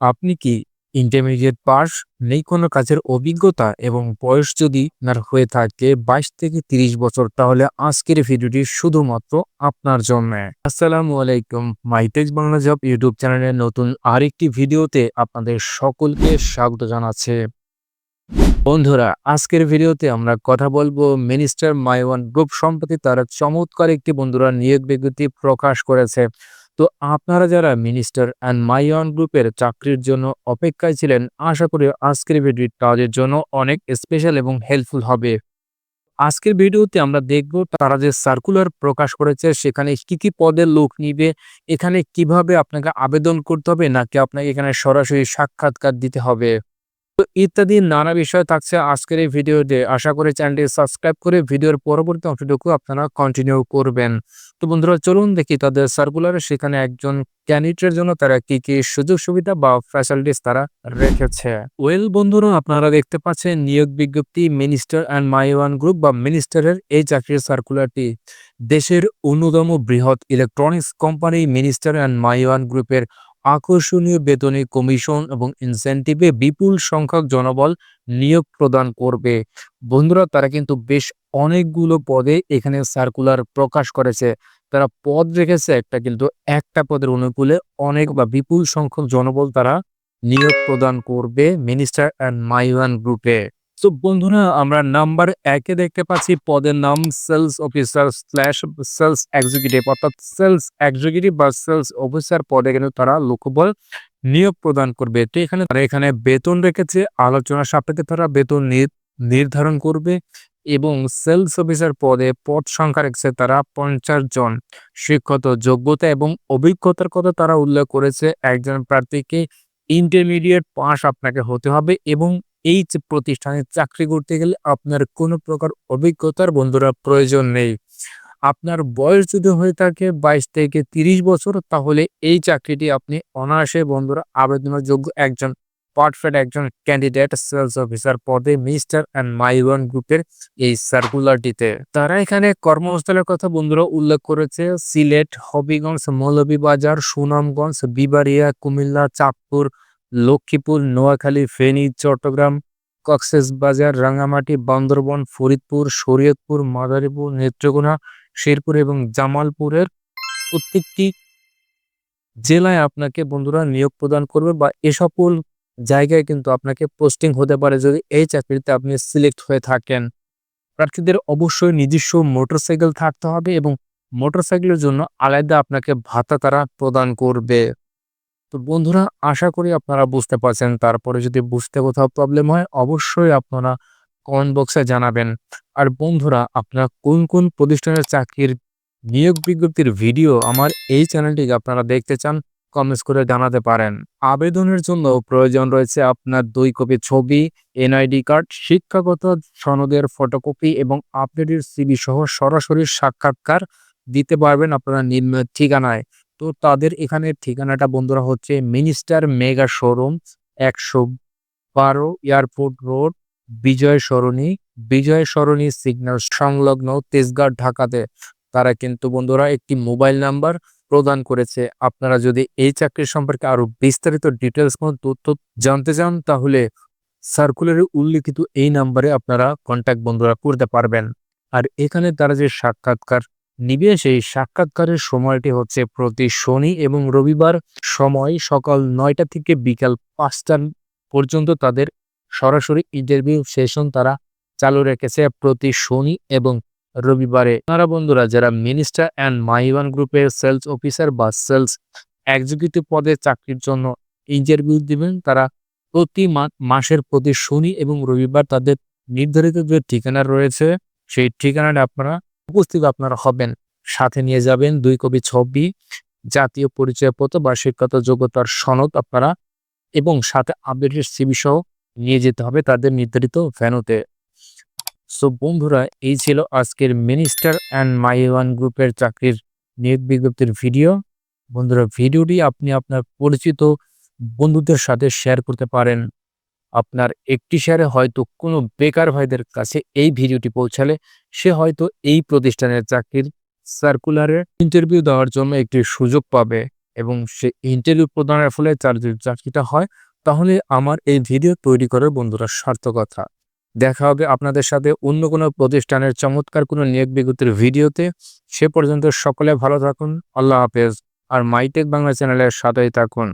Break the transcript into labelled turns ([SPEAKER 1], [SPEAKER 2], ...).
[SPEAKER 1] আপনি কি intermediate pass নেই কোনো কাজের অভিজ্ঞতা এবং বয়স যদি আপনার হয়ে থাকে বাইশ থেকে তিরিশ বছর, তাহলে আজকের ভিডিওটি শুধুমাত্র আপনার জন্য। আসসালামু আলাইকুম মাইটেক্স বাংলা জব ইউটিউব চ্যানেলের নতুন আরেকটি ভিডিওতে আপনাদের সকলকে স্বাগত জানাচ্ছে। বন্ধুরা, আজকের ভিডিওতে আমরা কথা বলব মিনিস্টার মাইওয়ান গ্রুপ সম্প্রতি তারা চমৎকার একটি বন্ধুরা নিয়োগ বিজ্ঞপ্তি প্রকাশ করেছে। তো আপনারা যারা মিনিস্টার অ্যান্ড মাইওয়ান গ্রুপের চাকরির জন্য অপেক্ষায় ছিলেন, আশা করি আজকের ভিডিওটি তাদের জন্য অনেক স্পেশাল এবং হেল্পফুল হবে। আজকের ভিডিওতে আমরা দেখব তারা যে সার্কুলার প্রকাশ করেছে, সেখানে কি কি পদের লোক নিবে, এখানে কীভাবে আপনাকে আবেদন করতে হবে, নাকি আপনাকে এখানে সরাসরি সাক্ষাৎকার দিতে হবে। ইত্যাদি নানা বিষয় থাকছে আজকের এই ভিডিওতে। আশা করি চ্যানেলটি সাবস্ক্রাইব করে ভিডিওর পরবর্তী অংশটুকু আপনারা কন্টিনিউ করবেন। তো বন্ধুরা, চলুন দেখি তাদের সার্কুলারে সেখানে একজন ক্যান্ডিডেটের জন্য তারা কি কি সুযোগ সুবিধা বা ফ্যাসিলিটিস তারা রেখেছে। ওয়েল বন্ধুরা, আপনারা দেখতে পাচ্ছেন নিয়োগ বিজ্ঞপ্তি মিনিস্টার অ্যান্ড মাইওয়ান গ্রুপ বা মিনিস্টারের এই চাকরির সার্কুলারটি দেশের অন্যতম বৃহৎ electronics company minister and Myone গ্রুপের আকর্ষণীয় বেতনে কমিশন এবং ইনসেন্টিভে বিপুল সংখ্যক জনবল নিয়োগ প্রদান করবে। বন্ধুরা, তারা কিন্তু বেশ অনেকগুলো পদে এখানে সার্কুলার প্রকাশ করেছে। তারা পদ রেখেছে একটা, কিন্তু একটা পদের অনুকূলে অনেক বা বিপুল সংখ্যক জনবল তারা নিয়োগ প্রদান করবে মিনিস্টার অ্যান্ড মাইওয়ান গ্রুপে। তো বন্ধুরা, আমরা নাম্বার একে দেখতে পাচ্ছি। পদের নাম sales officer slash sales executive অর্থাৎ সেলস এক্সিকিউটিভ বা সেলস অফিসার পদে কিন্তু তারা লোকবল নিয়োগ প্রদান করবে। তো এখানে তারা এখানে বেতন রেখেছে, আলোচনা সাপেক্ষে তারা বেতন নির্ধারণ করবে এবং সেলস অফিসার পদে পদ সংখ্যা রেখেছে তারা পঞ্চাশ জন। শিক্ষত যোগ্যতা এবং অভিজ্ঞতার কথা তারা উল্লেখ করেছে। একজন প্রার্থীকে ইন্টারমিডিয়েট পাস আপনাকে হতে হবে এবং এই প্রতিষ্ঠানে চাকরি করতে গেলে আপনার কোনো প্রকার অভিজ্ঞতার বন্ধুরা প্রয়োজন নেই। আপনার বয়স যদি হয়ে থাকে বাইশ থেকে তিরিশ বছর, তাহলে এই চাকরিটি আপনি অনায়াসে বন্ধুরা আবেদনের যোগ্য একজন, পারফেক্ট একজন ক্যান্ডিডেট সেলস অফিসার পদে মিস্টার অ্যান্ড মাইওয়ান গ্রুপের এই সার্কুলারটিতে তারা এখানে কর্মস্থলের কথা বন্ধুরা উল্লেখ করেছে। সিলেট, হবিগঞ্জ, মৌলভীবাজার, সুনামগঞ্জ বিবারিয়া কুমিল্লা, চাঁদপুর, লক্ষ্মীপুর, নোয়াখালী, ফেনী, চট্টগ্রাম কক্সেস বাজার রাঙামাটি বান্দরবন, ফরিদপুর, শরীয়তপুর, মাদারীপুর, নেত্রকোনা, শেরপুর এবং জামালপুরের প্রত্যেকটি জেলায় আপনাকে বন্ধুরা নিয়োগ প্রদান করবে বা এ সকল জায়গায় কিন্তু আপনাকে পোস্টিং হতে পারে যদি এই চাকরিতে আপনি সিলেক্ট হয়ে থাকেন। প্রার্থীদের অবশ্যই নিজস্ব মোটরসাইকেল থাকতে হবে এবং মোটরসাইকেলের জন্য আলাদা আপনাকে ভাতা তারা প্রদান করবে। তো বন্ধুরা, আশা করি আপনারা বুঝতে পারছেন। তারপরে যদি বুঝতে কোথাও প্রবলেম হয়, অবশ্যই আপনারা কমেন্ট বক্সে জানাবেন। আর বন্ধুরা, আপনারা কোন কোন প্রতিষ্ঠানের চাকরির নিয়োগ বিজ্ঞপ্তির ভিডিও আমার এই চ্যানেলটিকে আপনারা দেখতে চান কমেন্টস করে জানাতে পারেন। আবেদনের জন্য প্রয়োজন রয়েছে আপনার দুই কপি ছবি এনআইডি কার্ড শিক্ষাগত সনদের ফটোকপি এবং আপডেটের সিবি সহ সরাসরি সাক্ষাৎকার দিতে পারবেন আপনারা নিম্ন ঠিকানায়। তো তাদের এখানে ঠিকানাটা বন্ধুরা হচ্ছে মিনিস্টার মেগা শোরুম একশো বারো airport road, Bijoy Sarani. Bijoy Sarani signal সংলগ্ন তেজগাঁও ঢাকাতে। তারা কিন্তু বন্ধুরা একটি মোবাইল নাম্বার প্রদান করেছে। আপনারা যদি এই চাকরি সম্পর্কে আরও বিস্তারিত ডিটেলস কোনো তথ্য জানতে চান, তাহলে সার্কুলারে উল্লিখিত এই নাম্বারে আপনারা কন্ট্যাক্ট বন্ধুরা করতে পারবেন। আর এখানে তারা যে সাক্ষাৎকার নিবে সেই সাক্ষাৎকারের সময়টি হচ্ছে প্রতি শনি এবং রবিবার সময় সকাল নয়টা থেকে বিকাল পাঁচটা পর্যন্ত তাদের সরাসরি ইন্টারভিউ সেশন তারা চালু রেখেছে প্রতি শনি এবং রবিবারে। আপনারা বন্ধুরা, যারা মিনিস্টার অ্যান্ড মাইওয়ান গ্রুপের সেলস অফিসার বা সেলস এক্সিকিউটিভ পদে চাকরির জন্য ইন্টারভিউ দিবেন, তারা প্রতি মাসের প্রতি শনি এবং রবিবার তাদের নির্ধারিত যে ঠিকানা রয়েছে, সেই ঠিকানাটা আপনারা উপস্থিত আপনারা হবেন। সাথে নিয়ে যাবেন দুই কপি ছবি, জাতীয় পরিচয়পত্র বা শিক্ষাগত যোগ্যতার সনদ আপনারা এবং সাথে আপডেটের সিবি সহ নিয়ে যেতে হবে তাদের নির্ধারিত ভ্যানুতে সো বন্ধুরা, এই ছিল আজকের মিনিস্টার অ্যান্ড মাই ওয়ান গ্রুপের চাকরির নিয়োগ বিজ্ঞপ্তির ভিডিও বন্ধুরা ভিডিওটি আপনি আপনার পরিচিত বন্ধুদের সাথে শেয়ার করতে পারেন। আপনার একটি শেয়ারে হয়তো কোনো বেকার ভাইদের কাছে এই ভিডিওটি পৌঁছালে সে হয়তো এই প্রতিষ্ঠানের চাকরির সার্কুলারে ইন্টারভিউ দেওয়ার জন্য একটি সুযোগ পাবে এবং সে ইন্টারভিউ প্রদানের ফলে তার যদি চাকরিটা হয়, তাহলে আমার এই ভিডিও তৈরি করার বন্ধুরা সার্থকতা দেখা হবে আপনাদের সাথে অন্য কোনো প্রতিষ্ঠানের চমৎকার কোনো নিয়োগ বিজ্ঞপ্তির ভিডিওতে। সে পর্যন্ত সকলে ভালো থাকুন, আল্লাহ হাফেজ। আর মাইটেক বাংলা চ্যানেলের সাথেই থাকুন।